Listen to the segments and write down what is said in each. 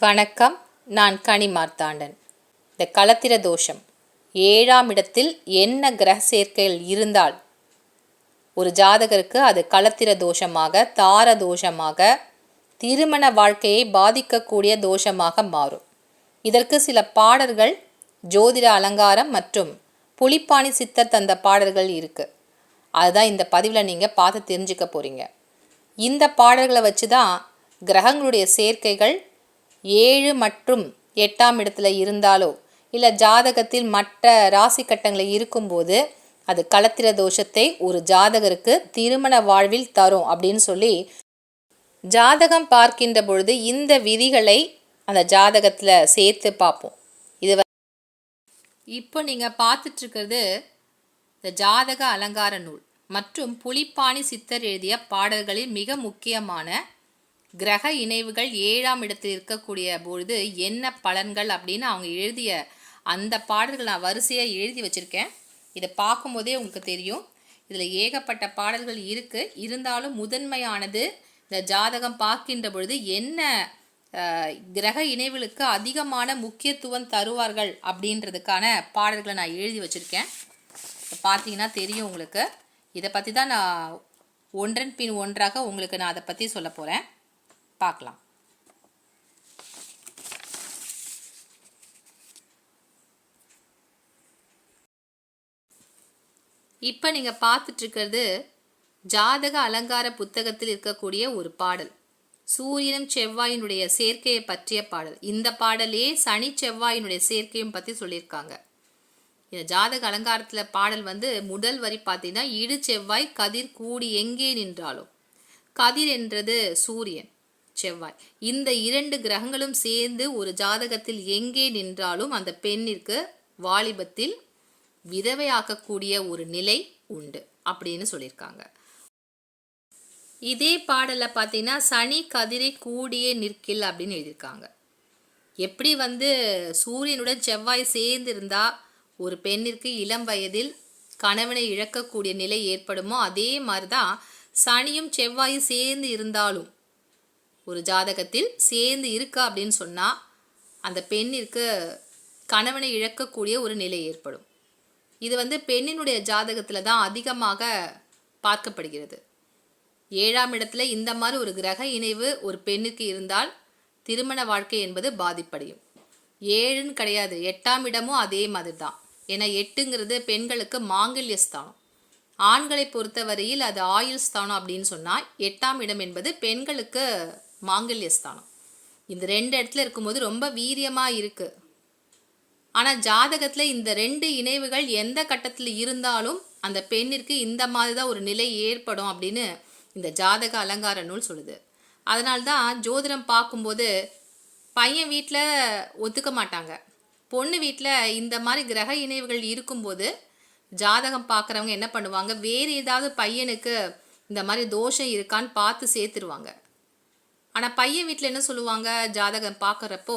வணக்கம் நான் கனி மார்த்தாண்டன். இந்த களத்திர தோஷம் ஏழாம் இடத்தில் என்ன கிரக சேர்க்கைகள் இருந்தால்? ஒரு ஜாதகருக்கு அது களத்திர தோஷமாக தார தோஷமாக திருமண வாழ்க்கையை பாதிக்கக்கூடிய தோஷமாக மாறும். இதற்கு சில பாடல்கள் ஜோதிட அலங்காரம் மற்றும் புலிப்பாணி சித்தர் தந்த பாடல்கள் இருக்குது அதுதான் இந்த பதிவில் நீங்கள் பார்த்து தெரிஞ்சுக்க போகிறீங்க இந்த பாடல்களை வச்சு தான் கிரகங்களுடைய சேர்க்கைகள் ஏழு மற்றும் எட்டாம் இடத்துல இருந்தாலோ இல்லை ஜாதகத்தில் மற்ற ராசி கட்டங்களில் இருக்கும்போது அது களத்திர தோஷத்தை ஒரு ஜாதகருக்கு திருமண வாழ்வில் தரும் அப்படின்னு சொல்லி ஜாதகம் பார்க்கின்ற பொழுது இந்த விதிகளை அந்த ஜாதகத்தில் சேர்த்து பார்ப்போம். இது இப்போ நீங்கள் பார்த்துட்ருக்கிறது இந்த ஜாதக அலங்கார நூல் மற்றும் புலிப்பாணி சித்தர் எழுதிய பாடல்களில் மிக முக்கியமான கிரக இணைவுகள் ஏழாம் இடத்தில் இருக்கக்கூடிய பொழுது என்ன பலன்கள் அப்படின்னு அவங்க எழுதிய அந்த பாடல்கள் நான் வரிசையாக எழுதி வச்சுருக்கேன். இதை பார்க்கும்போதே உங்களுக்கு தெரியும். இதில் ஏகப்பட்ட பாடல்கள் இருக்குது இருந்தாலும் முதன்மையானது இந்த ஜாதகம் பார்க்கின்ற பொழுது என்ன கிரக இணைவுகளுக்கு அதிகமான முக்கியத்துவம் தருவார்கள் அப்படின்றதுக்கான பாடல்களை நான் எழுதி வச்சுருக்கேன். இப்போ பார்த்தீங்கன்னா தெரியும் உங்களுக்கு. இதை பற்றி தான் நான் ஒன்றன் பின் ஒன்றாக உங்களுக்கு நான் அதை பற்றி சொல்ல போகிறேன் பார்க்கலாம். இப்போ நீங்கள் பார்த்துட்ருக்கிறது ஜாதக அலங்கார புத்தகத்தில் இருக்கக்கூடிய ஒரு பாடல். சூரியனும் செவ்வாயினுடைய சேர்க்கையை பற்றிய பாடல். இந்த பாடலே சனி செவ்வாயினுடைய சேர்க்கையும் பற்றி சொல்லியிருக்காங்க. இந்த ஜாதக அலங்காரத்தில் பாடல் வந்து முதல் வரி பார்த்தீங்கன்னா இடு செவ்வாய் கதிர் கூடி எங்கே நின்றாலும் கதிர் என்றது சூரியன். செவ்வாய். இந்த இரண்டு கிரகங்களும் சேர்ந்து ஒரு ஜாதகத்தில் எங்கே நின்றாலும் அந்த பெண்ணிற்கு வாலிபத்தில் விதவையாக்கக்கூடிய ஒரு நிலை உண்டு அப்படின்னு சொல்லியிருக்காங்க. இதே பாடலில் பார்த்தீங்கன்னா சனி கதிரை கூடியே நிற்கில் அப்படின்னு எழுதியிருக்காங்க. எப்படி வந்து சூரியனுடன் செவ்வாய் சேர்ந்து இருந்தால் ஒரு பெண்ணிற்கு இளம் வயதில் கணவனை இழக்கக்கூடிய நிலை ஏற்படுமோ அதே மாதிரி தான் சனியும் செவ்வாயும் சேர்ந்து இருந்தாலும் ஒரு ஜாதகத்தில் சேர்ந்து இருக்கா அப்படின்னு சொன்னால் அந்த பெண்ணிற்கு கணவனை இழக்கக்கூடிய ஒரு நிலை ஏற்படும். இது வந்து பெண்ணினுடைய ஜாதகத்தில் தான் அதிகமாக பார்க்கப்படுகிறது. ஏழாம் இடத்துல இந்த மாதிரி ஒரு கிரக இணைவு ஒரு பெண்ணுக்கு இருந்தால் திருமண வாழ்க்கை என்பது பாதிப்படையும். ஏழுன்னு கிடையாது எட்டாம் இடமும் அதே மாதிரி தான். ஏன்னா எட்டுங்கிறது பெண்களுக்கு மாங்கல்ய ஸ்தானம். ஆண்களை பொறுத்தவரையில் அது ஆயுள் ஸ்தானம் அப்படின்னு சொன்னால் எட்டாம் இடம் என்பது பெண்களுக்கு மாங்கல்ய ஸ்தானம் இந்த ரெண்டு இடத்துல இருக்கும்போது ரொம்ப வீரியமாக இருக்குது ஆனால் ஜாதகத்தில் இந்த ரெண்டு இணைவுகள் எந்த கட்டத்தில் இருந்தாலும் அந்த பெண்ணிற்கு இந்த மாதிரி தான் ஒரு நிலை ஏற்படும் அப்படின்னு இந்த ஜாதக அலங்கார நூல் சொல்லுது. அதனால்தான் ஜோதிடம் பார்க்கும்போது பையன் வீட்டில் ஒத்துக்க மாட்டாங்க. பொண்ணு வீட்டில் இந்த மாதிரி கிரக இணைவுகள் இருக்கும்போது ஜாதகம் பார்க்குறவங்க என்ன பண்ணுவாங்க? வேறு ஏதாவது பையனுக்கு இந்த மாதிரி தோஷம் இருக்கான்னு பார்த்து சேர்த்துருவாங்க. ஆனால் பையன் வீட்டில் என்ன சொல்லுவாங்க? ஜாதகம் பார்க்குறப்போ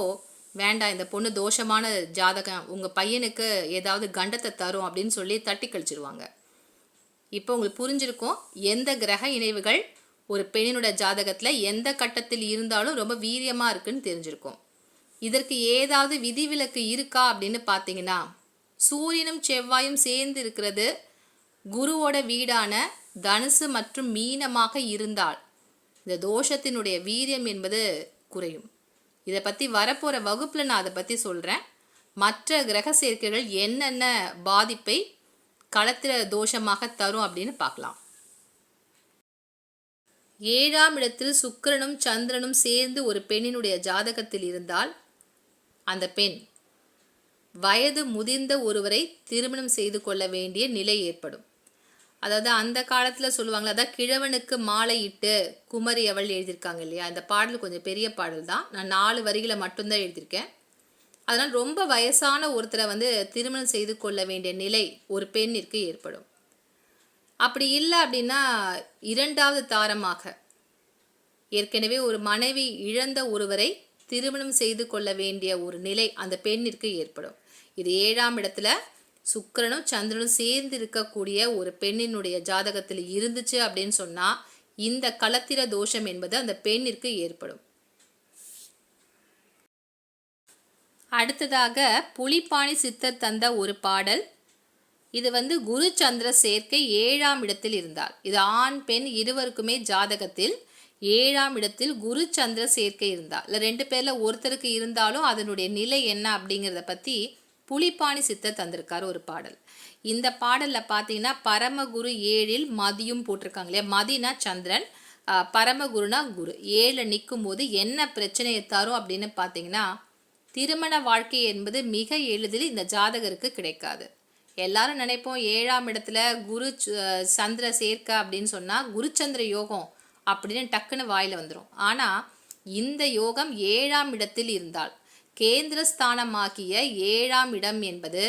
வேண்டாம் இந்த பொண்ணு தோஷமான ஜாதகம். உங்கள் பையனுக்கு ஏதாவது கண்டத்தை தரும் அப்படின்னு சொல்லி தட்டி கழிச்சிருவாங்க. இப்போ உங்களுக்கு புரிஞ்சிருக்கும் எந்த கிரக இணைவுகள் ஒரு பெண்ணினோட ஜாதகத்தில் எந்த கட்டத்தில் இருந்தாலும் ரொம்ப வீரியமாக இருக்குன்னு தெரிஞ்சிருக்கும். இதற்கு ஏதாவது விதிவிலக்கு இருக்கா அப்படின்னு பார்த்தீங்கன்னா சூரியனும் செவ்வாயும் சேர்ந்து இருக்கிறது குருவோட வீடான தனுசு மற்றும் மீனமாக இருந்தால் இந்த தோஷத்தினுடைய வீரியம் என்பது குறையும். இதை பற்றி வரப்போகிற வகுப்பில் நான் அதை பற்றி சொல்கிறேன் மற்ற கிரக சேர்க்கைகள் என்னென்ன பாதிப்பை களத்தில் தோஷமாக தரும் அப்படின்னு பார்க்கலாம். ஏழாம் இடத்தில் சுக்கிரனும் சந்திரனும் சேர்ந்து ஒரு பெண்ணினுடைய ஜாதகத்தில் இருந்தால் அந்த பெண் வயது முதிர்ந்த ஒருவரை திருமணம் செய்து கொள்ள வேண்டிய நிலை ஏற்படும். அதாவது அந்த காலத்தில் சொல்லுவாங்களே அதான் கிழவனுக்கு மாலை இட்டு குமரி அவள் எழுதியிருக்காங்க இல்லையா? இந்த பாடல் கொஞ்சம் பெரிய பாடல் தான். நான் நாலு வரிகளை மட்டும்தான் எழுதியிருக்கேன். அதனால் ரொம்ப வயசான ஒருத்தரை வந்து திருமணம் செய்து கொள்ள வேண்டிய நிலை ஒரு பெண்ணிற்கு ஏற்படும். அப்படி இல்லை அப்படின்னா இரண்டாவது தாரமாக ஏற்கனவே ஒரு மனைவி இழந்த ஒருவரை திருமணம் செய்து கொள்ள வேண்டிய ஒரு நிலை அந்த பெண்ணிற்கு ஏற்படும். இது ஏழாம் இடத்துல சுக்கிரனும் சந்திரனும் சேர்ந்து இருக்கக்கூடிய ஒரு பெண்ணினுடைய ஜாதகத்தில் இருந்துச்சு அப்படின்னு சொன்னால் இந்த களத்திர தோஷம் என்பது அந்த பெண்ணிற்கு ஏற்படும். அடுத்ததாக புலிப்பாணி சித்தர் தந்த ஒரு பாடல். இது வந்து குரு சந்திர சேர்க்கை ஏழாம் இடத்தில் இருந்தால் இது ஆண் பெண் இருவருக்குமே ஜாதகத்தில் ஏழாம் இடத்தில் குரு சந்திர சேர்க்கை இருந்தால் இல்லை ரெண்டு பேரில் ஒருத்தருக்கு இருந்தாலும் அதனுடைய நிலை என்ன அப்படிங்கிறத பற்றி புலிப்பாணி சித்தர் தந்திருக்கார் ஒரு பாடல். இந்த பாடலில் பார்த்தீங்கன்னா பரமகுரு ஏழில் மதியும் போட்டிருக்காங்க இல்லையா? மதினா சந்திரன் பரமகுருனா குரு. ஏழில் நிற்கும் போது என்ன பிரச்சனையை தரும் அப்படின்னு பார்த்தீங்கன்னா திருமண வாழ்க்கை என்பது மிக எளிதில் இந்த ஜாதகருக்கு கிடைக்காது. எல்லாரும் நினைப்போம் ஏழாம் இடத்துல குரு சந்திர சேர்க்க அப்படின்னு சொன்னால் குருச்சந்திர யோகம் அப்படின்னு டக்குன்னு வாயில் வந்துடும் ஆனால் இந்த யோகம் ஏழாம் இடத்தில் இருந்தால் கேந்திரஸ்தானமாகிய ஏழாம் இடம் என்பது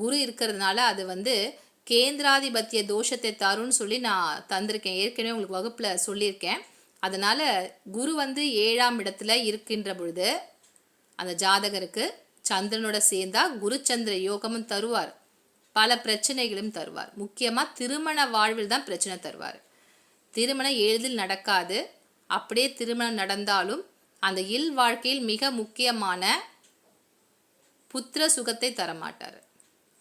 குரு இருக்கிறதுனால அது வந்து கேந்திராதிபத்திய தோஷத்தை தரும்னு சொல்லி நான் தந்திருக்கேன். ஏற்கனவே உங்களுக்கு வகுப்பில் சொல்லியிருக்கேன். அதனால் குரு வந்து ஏழாம் இடத்துல இருக்கின்ற பொழுது அந்த ஜாதகருக்கு சந்திரனோட சேர்ந்தா குருச்சந்திர யோகமும் தருவார். பல பிரச்சனைகளும் தருவார். முக்கியமாக திருமண வாழ்வில் தான் பிரச்சனை தருவார். திருமணம் எளிதில் நடக்காது. அப்படியே திருமணம் நடந்தாலும் அந்த இல் வாழ்க்கையில் மிக முக்கியமான புத்திர சுகத்தை தரமாட்டார்.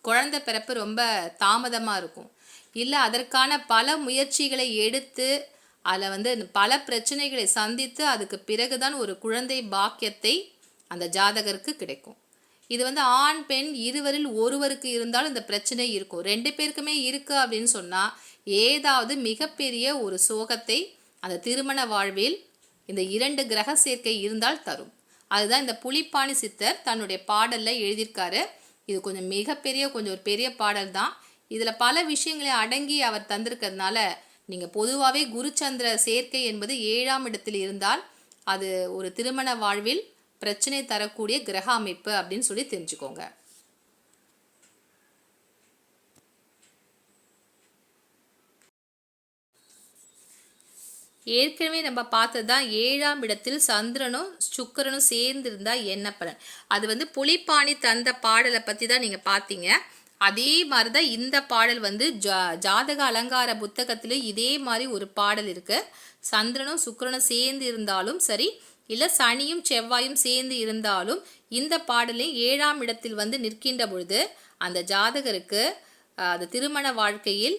குழந்தை பிறப்பு ரொம்ப தாமதமாக இருக்கும். இல்லை அதற்கான பல முயற்சிகளை எடுத்து அதில் வந்து பல பிரச்சனைகளை சந்தித்து அதுக்கு பிறகுதான் ஒரு குழந்தை பாக்கியத்தை அந்த ஜாதகருக்கு கிடைக்கும். இது வந்து ஆண் பெண் இருவரில் ஒருவருக்கு இருந்தாலும் இந்த பிரச்சனை இருக்கும். ரெண்டு பேருக்குமே இருக்கு அப்படின்னு சொன்னால் ஏதாவது மிகப்பெரிய ஒரு சோகத்தை அந்த திருமண வாழ்வில் இந்த இரண்டு கிரக சேர்க்கை இருந்தால் தரும். அதுதான் இந்த புலிப்பாணி சித்தர் தன்னுடைய பாடலில் எழுதியிருக்காரு. இது கொஞ்சம் மிகப்பெரிய கொஞ்சம் ஒரு பெரிய பாடல் தான். இதில் பல விஷயங்களை அடங்கி அவர் தந்திருக்கிறதுனால நீங்கள் பொதுவாகவே குருச்சந்திர சேர்க்கை என்பது ஏழாம் இடத்தில் இருந்தால் அது ஒரு திருமண வாழ்வில் பிரச்சனை தரக்கூடிய கிரக அமைப்பு அப்படின்னு சொல்லி தெரிஞ்சுக்கோங்க. ஏற்கனவே நம்ம பார்த்தது தான் ஏழாம் இடத்தில் சந்திரனும் சுக்கிரனும் சேர்ந்திருந்தா என்ன பலன்? அது வந்து புலிப்பாணி தந்த பாடலை பற்றி தான் நீங்கள் பார்த்தீங்க. அதே மாதிரி தான் இந்த பாடல் வந்து ஜா ஜாதக அலங்கார புத்தகத்திலே இதே மாதிரி ஒரு பாடல் இருக்குது சந்திரனும் சுக்கிரனும் சேர்ந்து இருந்தாலும் சரி இல்லை சனியும் செவ்வாயும் சேர்ந்து இருந்தாலும் இந்த பாடலே ஏழாம் இடத்தில் வந்து நிற்கின்ற பொழுது அந்த ஜாதகருக்கு அது திருமண வாழ்க்கையில்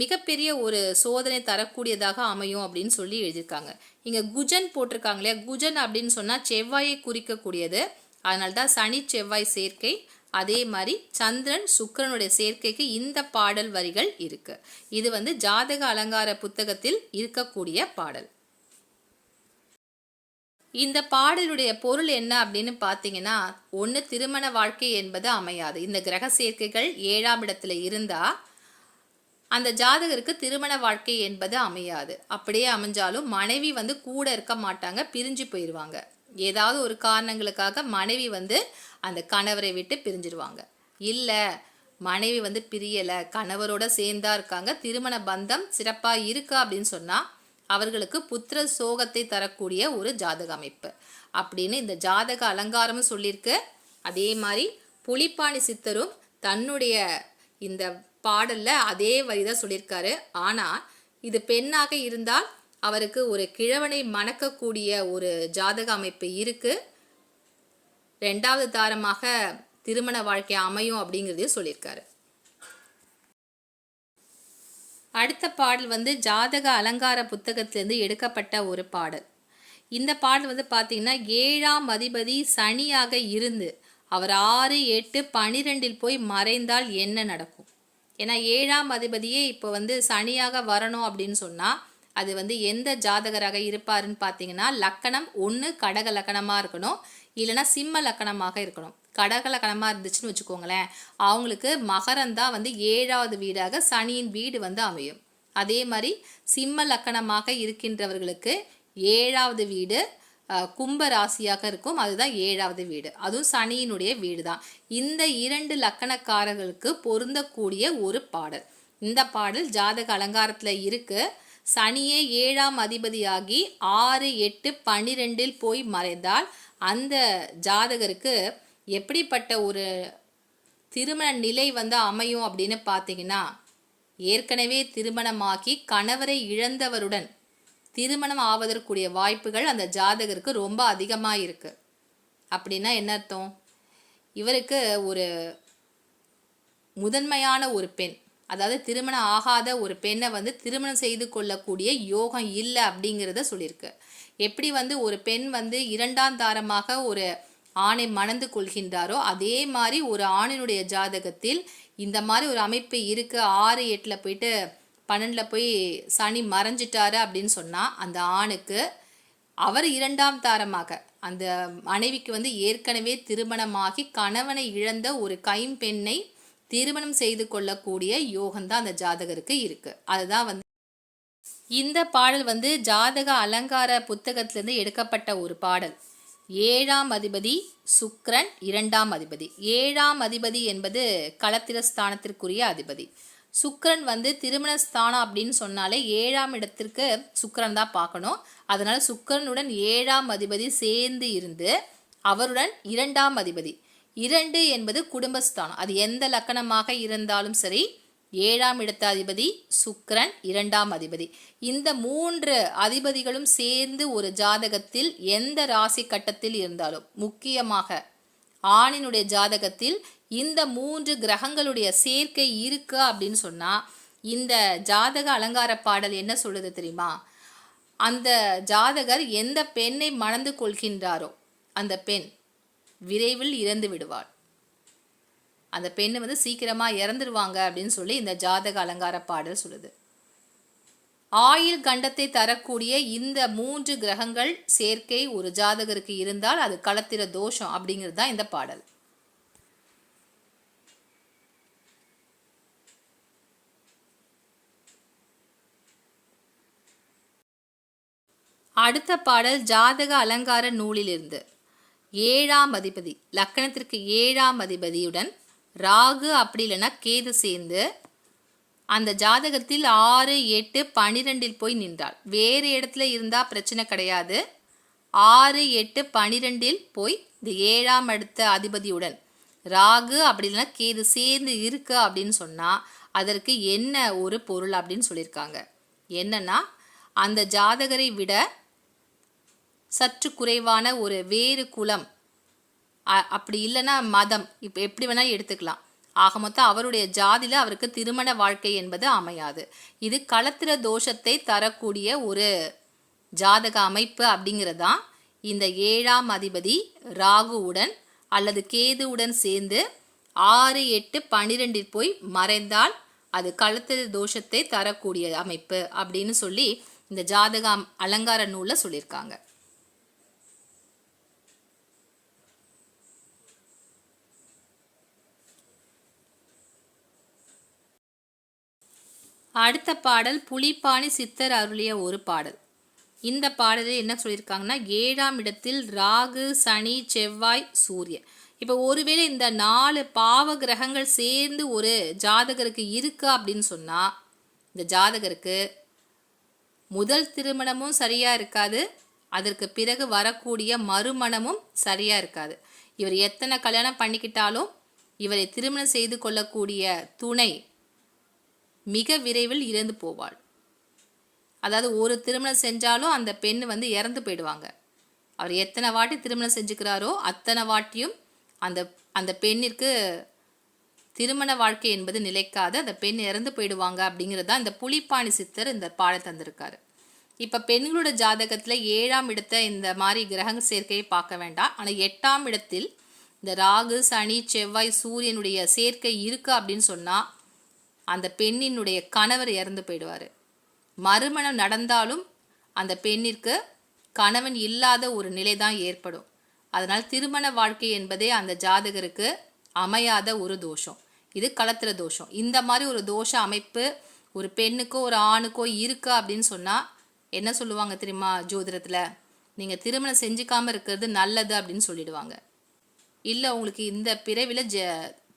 மிகப்பெரிய ஒரு சோதனை தரக்கூடியதாக அமையும் அப்படின்னு சொல்லி எழுதியிருக்காங்க. இங்கே குஜன் போட்டிருக்காங்க இல்லையா? குஜன் அப்படின்னு சொன்னால் செவ்வாயை குறிக்கக்கூடியது. அதனால தான் சனி செவ்வாய் சேர்க்கை அதே மாதிரி சந்திரன் சுக்கிரனுடைய சேர்க்கைக்கு இந்த பாடல் வரிகள் இருக்கு. இது வந்து ஜாதக அலங்கார புத்தகத்தில் இருக்கக்கூடிய பாடல். இந்த பாடலுடைய பொருள் என்ன அப்படின்னு பார்த்தீங்கன்னா ஒன்று திருமண வாழ்க்கை என்பது அமையாது. இந்த கிரக சேர்க்கைகள் ஏழாம் இடத்துல இருந்தால் அந்த ஜாதகருக்கு திருமண வாழ்க்கை என்பது அமையாது. அப்படியே அமைஞ்சாலும் மனைவி வந்து கூட இருக்க மாட்டாங்க பிரிஞ்சு போயிடுவாங்க ஏதாவது ஒரு காரணங்களுக்காக மனைவி வந்து அந்த கணவரை விட்டு பிரிஞ்சிருவாங்க. இல்லை மனைவி வந்து பிரியலை கணவரோட சேர்ந்தா இருக்காங்க திருமண பந்தம் சிறப்பாக இருக்கு அப்படின்னு சொன்னால் அவர்களுக்கு புத்திர சோகத்தை தரக்கூடிய ஒரு ஜாதக அமைப்பு. அப்படின்னு இந்த ஜாதக அலங்காரமும் சொல்லியிருக்கு. அதே மாதிரி புலிப்பாணி சித்தரும் தன்னுடைய இந்த பாடலில் அதே வரி தான் சொல்லியிருக்காரு. ஆனால் இது பெண்ணாக இருந்தால் அவருக்கு ஒரு கிழவனை மணக்கக்கூடிய ஒரு ஜாதக அமைப்பு இருக்கு. ரெண்டாவது தாரமாக திருமண வாழ்க்கை அமையும் அப்படிங்கிறதையும் சொல்லியிருக்காரு. அடுத்த பாடல் வந்து ஜாதக அலங்கார புத்தகத்திலிருந்து எடுக்கப்பட்ட ஒரு பாடல். இந்த பாடல் வந்து பார்த்தீங்கன்னா ஏழாம் அதிபதி சனியாக இருந்து அவர் ஆறு எட்டு பனிரெண்டில் போய் மறைந்தால் என்ன நடக்கும்? ஏன்னா ஏழாம் அதிபதியே இப்போ வந்து சனியாக வரணும் அப்படின்னு சொன்னால் அது வந்து எந்த ஜாதகராக இருப்பாருன்னு பார்த்தீங்கன்னா லக்கணம் ஒன்று கடக லக்கணமாக இருக்கணும். இல்லைன்னா சிம்ம லக்கணமாக இருக்கணும். கடக லக்கணமாக இருந்துச்சுன்னு வச்சுக்கோங்களேன். அவங்களுக்கு மகரம் தான் வந்து ஏழாவது வீடாக சனியின் வீடு வந்து அமையும். அதே மாதிரி சிம்ம லக்கணமாக இருக்கின்றவர்களுக்கு ஏழாவது வீடு கும்ப ராசியாக இருக்கும். அதுதான் ஏழாவது வீடு. அதுவும் சனியினுடைய வீடு தான் இந்த இரண்டு லக்கணக்காரர்களுக்கு பொருந்தக்கூடிய ஒரு பாடல். இந்த பாடல் ஜாதக அலங்காரத்தில் இருக்கு. சனியே ஏழாம் அதிபதியாகி ஆறு எட்டு பன்னிரெண்டில் போய் மறைந்தால் அந்த ஜாதகருக்கு எப்படிப்பட்ட ஒரு திருமண நிலை வந்து அமையும் அப்படின்னு பார்த்தீங்கன்னா ஏற்கனவே திருமணமாகி கணவரை இழந்தவருடன் திருமணம் ஆவதற்குரிய வாய்ப்புகள் அந்த ஜாதகருக்கு ரொம்ப அதிகமாக இருக்குது அப்படின்னா என்ன அர்த்தம்? இவருக்கு ஒரு முதன்மையான ஒரு பெண் அதாவது திருமணம் ஆகாத ஒரு பெண்ணை வந்து திருமணம் செய்து கொள்ளக்கூடிய யோகம் இல்லை அப்படிங்கிறத சொல்லியிருக்கு. எப்படி வந்து ஒரு பெண் வந்து இரண்டாம் தாரமாக ஒரு ஆணை மணந்து கொள்கின்றாரோ அதே மாதிரி ஒரு ஆணினுடைய ஜாதகத்தில் இந்த மாதிரி ஒரு அமைப்பு இருக்குது ஆறு எட்டில் போயிட்டு பன்னெண்டில் போய் சனி மறைஞ்சிட்டாரு அப்படின்னு சொன்னால் அந்த ஆணுக்கு அவர் இரண்டாம் தாரமாக அந்த மனைவிக்கு வந்து ஏற்கனவே திருமணமாகி கணவனை இழந்த ஒரு கைம்பெண்ணை திருமணம் செய்து கொள்ளக்கூடிய யோகம்தான் அந்த ஜாதகருக்கு இருக்கு. அதுதான் வந்து இந்த பாடல் வந்து ஜாதக அலங்கார புத்தகத்திலிருந்து எடுக்கப்பட்ட ஒரு பாடல். ஏழாம் அதிபதி சுக்ரன் இரண்டாம் அதிபதி. ஏழாம் அதிபதி என்பது களத்திர ஸ்தானத்திற்குரிய அதிபதி. சுக்ரன் வந்து திருமண ஸ்தானம் அப்படின்னு சொன்னாலே ஏழாம் இடத்திற்கு சுக்கரன் தான் பார்க்கணும். அதனால் சுக்கரனுடன் ஏழாம் அதிபதி சேர்ந்து இருந்து அவருடன் இரண்டாம் அதிபதி. இரண்டு என்பது குடும்பஸ்தானம். அது எந்த லக்கணமாக இருந்தாலும் சரி ஏழாம் இடத்த அதிபதி சுக்கிரன் இரண்டாம் அதிபதி. இந்த மூன்று அதிபதிகளும் சேர்ந்து ஒரு ஜாதகத்தில் எந்த ராசி கட்டத்தில் இருந்தாலும் முக்கியமாக ஆணினுடைய ஜாதகத்தில் இந்த மூன்று கிரகங்களுடைய சேர்க்கை இருக்கு அப்படின்னு சொன்னா இந்த ஜாதக அலங்கார பாடல் என்ன சொல்லுது தெரியுமா? அந்த ஜாதகர் எந்த பெண்ணை மணந்து கொள்கின்றாரோ அந்த பெண் விரைவில் இறந்து விடுவாள். அந்த பெண் வந்து சீக்கிரமாக இறந்துருவாங்க அப்படின்னு சொல்லி இந்த ஜாதக அலங்கார பாடல் சொல்லுது. ஆயில் கண்டத்தை தரக்கூடிய இந்த மூன்று கிரகங்கள் சேர்க்கை ஒரு ஜாதகருக்கு இருந்தால் அது களத்திர தோஷம் அப்படிங்கிறது தான் இந்த பாடல். அடுத்த பாடல் ஜாதக அலங்கார நூலிலிருந்து. ஏழாம் அதிபதி லக்கணத்திற்கு ஏழாம் அதிபதியுடன் ராகு அப்படி இல்லைன்னா கேது சேர்ந்து அந்த ஜாதகத்தில் ஆறு எட்டு பனிரெண்டில் போய் நின்றாள். வேறு இடத்துல இருந்தால் பிரச்சனை கிடையாது. ஆறு எட்டு பனிரெண்டில் போய் இந்த ஏழாம் அடுத்த அதிபதியுடன் ராகு அப்படி இல்லைன்னா கேது சேர்ந்து இருக்கு அப்படின்னு சொன்னால் அதற்கு என்ன ஒரு பொருள் அப்படின்னு சொல்லியிருக்காங்க. என்னன்னா அந்த ஜாதகரை விட சற்று குறைவான ஒரு வேறு குலம் அப்படி இல்லைன்னா மதம். இப்போ எப்படி வேணாலும் எடுத்துக்கலாம். ஆக மொத்தம் அவருடைய ஜாதியில் அவருக்கு திருமண வாழ்க்கை என்பது அமையாது. இது களத்திர தோஷத்தை தரக்கூடிய ஒரு ஜாதக அமைப்பு அப்படிங்கிறதான் இந்த ஏழாம் அதிபதி ராகுவுடன் அல்லது கேதுவுடன் சேர்ந்து ஆறு எட்டு பன்னிரெண்டில் போய் மறைந்தால் அது களத்திர தோஷத்தை தரக்கூடிய அமைப்பு அப்படின்னு சொல்லி இந்த ஜாதக அலங்கார நூலில் சொல்லியிருக்காங்க. அடுத்த பாடல் புலிப்பாணி சித்தர் அருளிய ஒரு பாடல். இந்த பாடலில் என்ன சொல்லியிருக்காங்கன்னா ஏழாம் இடத்தில் ராகு சனி செவ்வாய் சூரியன். இப்போ ஒருவேளை இந்த நாலு பாவ கிரகங்கள் சேர்ந்து ஒரு ஜாதகருக்கு இருக்கு அப்படின்னு சொன்னால் இந்த ஜாதகருக்கு முதல் திருமணமும் சரியாக இருக்காது அதற்கு பிறகு வரக்கூடிய மறுமணமும் சரியாக இருக்காது. இவர் எத்தனை கல்யாணம் பண்ணிக்கிட்டாலும் இவரை திருமணம் செய்து கொள்ளக்கூடிய துணை மிக விரைவில் இறந்து போவாள். அதாவது ஒரு திருமணம் செஞ்சாலும் அந்த பெண் வந்து இறந்து போயிடுவாங்க. அவர் எத்தனை வாட்டி திருமணம் செஞ்சுக்கிறாரோ அத்தனை வாட்டியும் அந்த அந்த பெண்ணிற்கு திருமண வாழ்க்கை என்பது நிலைக்காது. அந்த பெண் இறந்து போயிடுவாங்க அப்படிங்கிறது தான் இந்த புலிப்பாணி சித்தர் இந்த பாடம் தந்திருக்காரு. இப்போ பெண்களோட ஜாதகத்தில் ஏழாம் இடத்தை இந்த மாதிரி கிரக சேர்க்கையை பார்க்க வேண்டாம். ஆனால் எட்டாம் இடத்தில் இந்த ராகு சனி செவ்வாய் சூரியனுடைய சேர்க்கை இருக்கு அப்படின்னு சொன்னால் அந்த பெண்ணினுடைய கணவர் இறந்து போயிடுவார். மறுமணம் நடந்தாலும் அந்த பெண்ணிற்கு கணவன் இல்லாத ஒரு நிலை தான் ஏற்படும். அதனால் திருமண வாழ்க்கை என்பதே அந்த ஜாதகருக்கு அமையாத ஒரு தோஷம். இது களத்திர தோஷம். இந்த மாதிரி ஒரு தோஷ அமைப்பு ஒரு பெண்ணுக்கோ ஒரு ஆணுக்கோ இருக்கு அப்படின்னு சொன்னால் என்ன சொல்லுவாங்க தெரியுமா ஜோதிடத்தில்? நீங்கள் திருமணம் செஞ்சுக்காமல் இருக்கிறது நல்லது அப்படின்னு சொல்லிடுவாங்க. இல்லை உங்களுக்கு இந்த பிறவில ஜ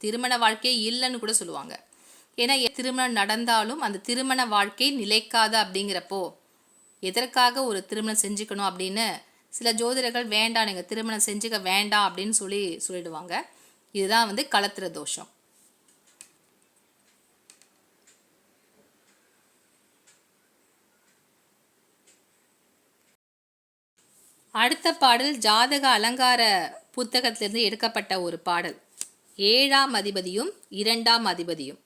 திருமண வாழ்க்கையே இல்லைன்னு கூட சொல்லுவாங்க. ஏன்னா திருமணம் நடந்தாலும் அந்த திருமண வாழ்க்கை நிலைக்காது அப்படிங்கிறப்போ எதற்காக ஒரு திருமணம் செஞ்சுக்கணும் அப்படின்னு சில ஜோதிடர்கள் வேண்டாம் நீங்கள் திருமணம் செஞ்சுக்க வேண்டாம் அப்படின்னு சொல்லி சொல்லிடுவாங்க. இதுதான் வந்து களத்திர தோஷம். அடுத்த பாடல் ஜாதக அலங்கார புத்தகத்திலிருந்து எடுக்கப்பட்ட ஒரு பாடல். ஏழாம் அதிபதியும் இரண்டாம் அதிபதியும்.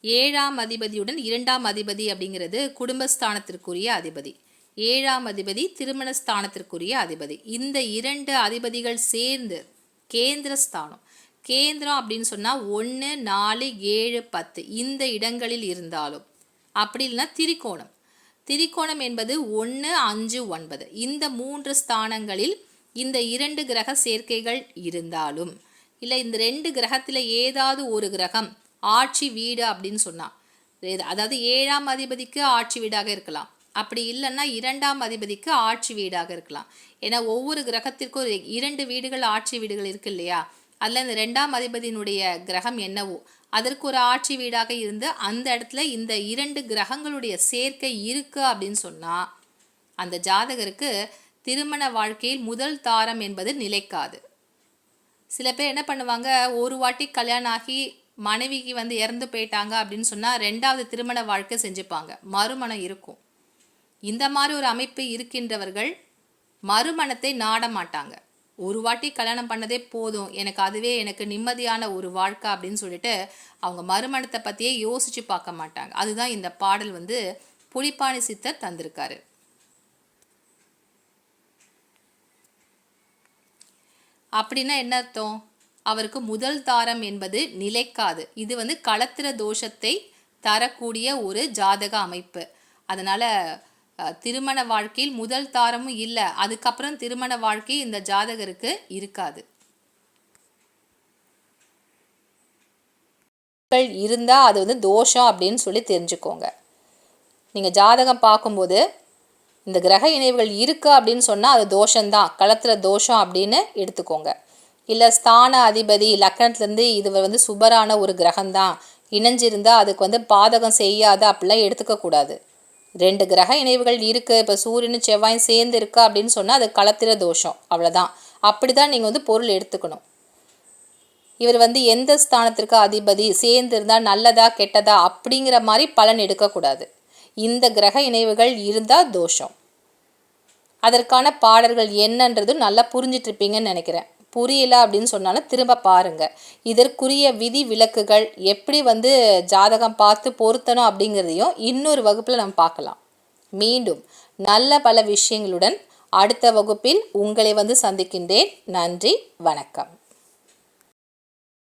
ஏழாம் அதிபதியுடன் இரண்டாம் அதிபதி அப்படிங்கிறது குடும்பஸ்தானத்திற்குரிய அதிபதி. ஏழாம் அதிபதி திருமண ஸ்தானத்திற்குரிய அதிபதி. இந்த இரண்டு அதிபதிகள் சேர்ந்து கேந்திர ஸ்தானம் கேந்திரம் அப்படின்னு சொன்னால் ஒன்று நாலு ஏழு பத்து. இந்த இடங்களில் இருந்தாலும். அப்படி இல்லைன்னா திரிகோணம். திரிகோணம் என்பது ஒன்று அஞ்சு ஒன்பது. இந்த மூன்று ஸ்தானங்களில் இந்த இரண்டு கிரக சேர்க்கைகள் இருந்தாலும். இல்லை இந்த ரெண்டு கிரகத்தில் ஏதாவது ஒரு கிரகம் ஆட்சி வீடு அப்படின்னு சொன்னான். அதாவது ஏழாம் அதிபதிக்கு ஆட்சி வீடாக இருக்கலாம். அப்படி இல்லைன்னா இரண்டாம் அதிபதிக்கு ஆட்சி வீடாக இருக்கலாம். ஏன்னா ஒவ்வொரு கிரகத்திற்கும் இரண்டு வீடுகள் ஆட்சி வீடுகள் இருக்கு இல்லையா? அதில் இந்த ரெண்டாம் அதிபதியினுடைய கிரகம் என்னவோ அதற்கு ஒரு ஆட்சி வீடாக இருந்து அந்த இடத்துல இந்த இரண்டு கிரகங்களுடைய சேர்க்கை இருக்கு அப்படின்னு சொன்னால் அந்த ஜாதகருக்கு திருமண வாழ்க்கையில் முதல் தாரம் என்பது நிலைக்காது. சில பேர் என்ன பண்ணுவாங்க ஒரு வாட்டி கல்யாணம் ஆகி மனைவிக்கு வந்து இறந்து போயிட்டாங்க அப்படின்னு சொன்னால் ரெண்டாவது திருமண வாழ்க்கை செஞ்சுப்பாங்க. மறுமணம் இருக்கும். இந்த மாதிரி ஒரு அமைப்பு இருக்கின்றவர்கள் மறுமணத்தை நாட மாட்டாங்க. ஒரு வாட்டி கல்யாணம் பண்ணதே போதும். எனக்கு அதுவே எனக்கு நிம்மதியான ஒரு வாழ்க்கை அப்படின்னு சொல்லிட்டு அவங்க மறுமணத்தை பற்றியே யோசித்து பார்க்க மாட்டாங்க. அதுதான் இந்த பாடல் வந்து புலிப்பாணி சித்தர் தந்திருக்காரு. அப்படின்னா என்ன அர்த்தம்? அவருக்கு முதல் தாரம் என்பது நிலைக்காது. இது வந்து களத்திர தோஷத்தை தரக்கூடிய ஒரு ஜாதக அமைப்பு. அதனால் திருமண வாழ்க்கையில் முதல் தாரமும் இல்லை. அதுக்கப்புறம் திருமண வாழ்க்கை இந்த ஜாதகருக்கு இருக்காது. இருந்தால் அது வந்து தோஷம் அப்படின்னு சொல்லி தெரிஞ்சுக்கோங்க. நீங்கள் ஜாதகம் பார்க்கும்போது இந்த கிரக இணைவுகள் இருக்கு அப்படின்னு சொன்னால் அது தோஷம்தான். களத்தில் தோஷம் அப்படின்னு எடுத்துக்கோங்க. இல்லை ஸ்தான அதிபதி லக்னத்துலேருந்து இது வந்து சுபரான ஒரு கிரகம்தான். இணைஞ்சிருந்தால் அதுக்கு வந்து பாதகம் செய்யாத அப்படிலாம் எடுத்துக்கக்கூடாது ரெண்டு கிரக இணைவுகள் இருக்குது இப்போ சூரியனும் செவ்வாயும் சேர்ந்து இருக்கா அப்படின்னு சொன்னால் அது கலத்திர தோஷம். அவ்வளோதான் அப்படி தான் நீங்கள் வந்து பொருள் எடுத்துக்கணும். இவர் வந்து எந்த ஸ்தானத்திற்கு அதிபதி சேர்ந்திருந்தால் நல்லதா கெட்டதா அப்படிங்கிற மாதிரி பலன் எடுக்கக்கூடாது இந்த கிரக இணைவுகள் இருந்தால் தோஷம். அதற்கான பாடல்கள் என்னன்றதும் நல்லா புரிஞ்சிட்டு இருப்பீங்கன்னு நினைக்கிறேன். புரியல அப்படின்னு சொன்னாலும் திரும்ப பாருங்க. இதற்குரிய விதி விலக்குகள் எப்படி வந்து ஜாதகம் பார்த்து பொருத்தணும் அப்படிங்கிறதையும் இன்னொரு வகுப்பில் நம்ம பார்க்கலாம். மீண்டும் நல்ல பல விஷயங்களுடன் அடுத்த வகுப்பில் உங்களை வந்து சந்திக்கின்றேன். நன்றி வணக்கம்.